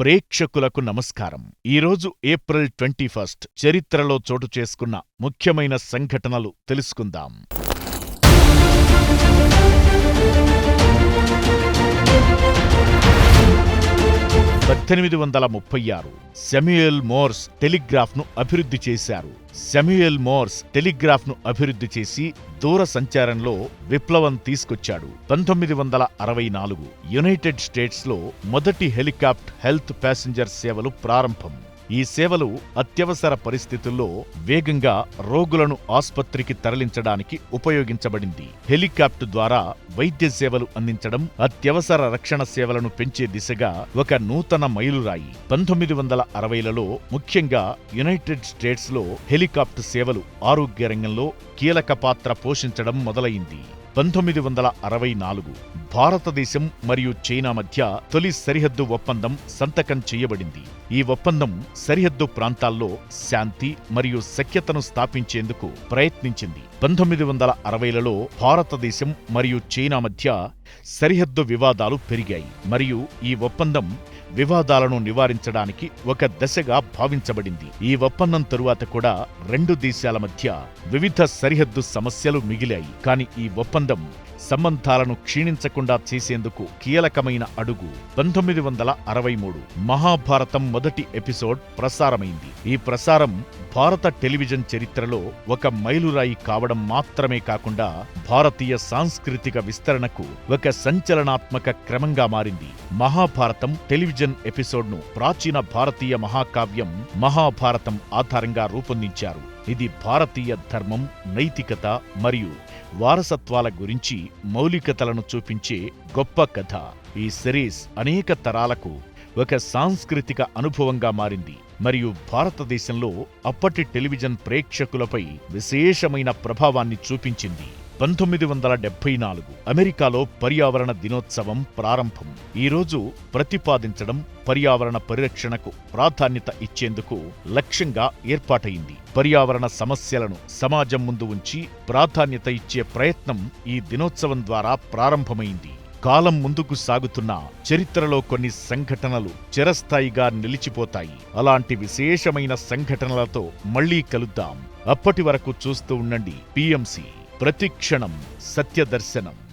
ప్రేక్షకులకు నమస్కారం. ఈరోజు ఏప్రిల్ ట్వంటీ ఫస్ట్ చరిత్రలో చోటు చేసుకున్న ముఖ్యమైన సంఘటనలు తెలుసుకుందాం. పద్దెనిమిది వందల ముప్పై ఆరు. సెమ్యుయల్ మోర్స్ టెలిగ్రాఫ్ను అభివృద్ధి చేశారు. సెమ్యుయల్ మోర్స్ టెలిగ్రాఫ్ను అభివృద్ధి చేసి దూర సంచారంలో విప్లవం తీసుకొచ్చాడు. పంతొమ్మిది వందల అరవై నాలుగు యునైటెడ్ స్టేట్స్లో మొదటి హెలికాప్టర్ హెల్త్ ప్యాసింజర్ సేవలు ప్రారంభం. ఈ సేవలు అత్యవసర పరిస్థితుల్లో వేగంగా రోగులను ఆస్పత్రికి తరలించడానికి ఉపయోగించబడింది. హెలికాప్టర్ ద్వారా వైద్య సేవలు అందించడం అత్యవసర రక్షణ సేవలను పెంచే దిశగా ఒక నూతన మైలురాయి. పంతొమ్మిది వందల అరవైలలో ముఖ్యంగా యునైటెడ్ స్టేట్స్లో హెలికాప్టర్ సేవలు ఆరోగ్య రంగంలో కీలక పాత్ర పోషించడం మొదలైంది. పంతొమ్మిది వందల అరవై నాలుగు భారతదేశం మరియు చైనా మధ్య తొలి సరిహద్దు ఒప్పందం సంతకం చేయబడింది. ఈ ఒప్పందం సరిహద్దు ప్రాంతాల్లో శాంతి మరియు సఖ్యతను స్థాపించేందుకు ప్రయత్నించింది. పంతొమ్మిది వందల అరవైలలో భారతదేశం మరియు చైనా మధ్య సరిహద్దు వివాదాలు పెరిగాయి. మరియు ఈ ఒప్పందం వివాదాలను నివారించడానికి ఒక దశగా భావించబడింది. ఈ ఒప్పందం తరువాత కూడా రెండు దేశాల మధ్య వివిధ సరిహద్దు సమస్యలు మిగిలాయి. కానీ ఈ ఒప్పందం సంబంధాలను క్షీణించకుండా చేసేందుకు కీలకమైన అడుగు పంతొమ్మిది వందల అరవై మూడు మహాభారతం మొదటి ఎపిసోడ్ ప్రసారమైంది. ఈ ప్రసారం భారత టెలివిజన్ చరిత్రలో ఒక మైలురాయి కావడం మాత్రమే కాకుండా భారతీయ సాంస్కృతిక విస్తరణకు ఒక సంచలనాత్మక క్రమంగా మారింది. మహాభారతం టెలివిజన్ ఎపిసోడ్ను ప్రాచీన భారతీయ మహాకావ్యం మహాభారతం ఆధారంగా రూపొందించారు. ఇది భారతీయ ధర్మం నైతికత మరియు వారసత్వాల గురించి మౌలికతలను చూపించే గొప్ప కథ. ఈ సిరీస్ అనేక తరాలకు ఒక సాంస్కృతిక అనుభవంగా మారింది మరియు భారతదేశంలో అప్పటి టెలివిజన్ ప్రేక్షకులపై విశేషమైన ప్రభావాన్ని చూపించింది. పంతొమ్మిది వందల డెబ్బై నాలుగు అమెరికాలో పర్యావరణ దినోత్సవం ప్రారంభం. ఈరోజు ప్రతిపాదించడం పర్యావరణ పరిరక్షణకు ప్రాధాన్యత ఇచ్చేందుకు లక్ష్యంగా ఏర్పాటైంది పర్యావరణ సమస్యలను సమాజం ముందు ఉంచి ప్రాధాన్యత ఇచ్చే ప్రయత్నం ఈ దినోత్సవం ద్వారా ప్రారంభమైంది. కాలం ముందుకు సాగుతున్న చరిత్రలో కొన్ని సంఘటనలు చిరస్థాయిగా నిలిచిపోతాయి. అలాంటి విశేషమైన సంఘటనలతో మళ్ళీ కలుద్దాం. అప్పటి వరకు చూస్తూ ఉండండి పిఎంసి. ప్రతిక్షణం సత్యదర్శనం.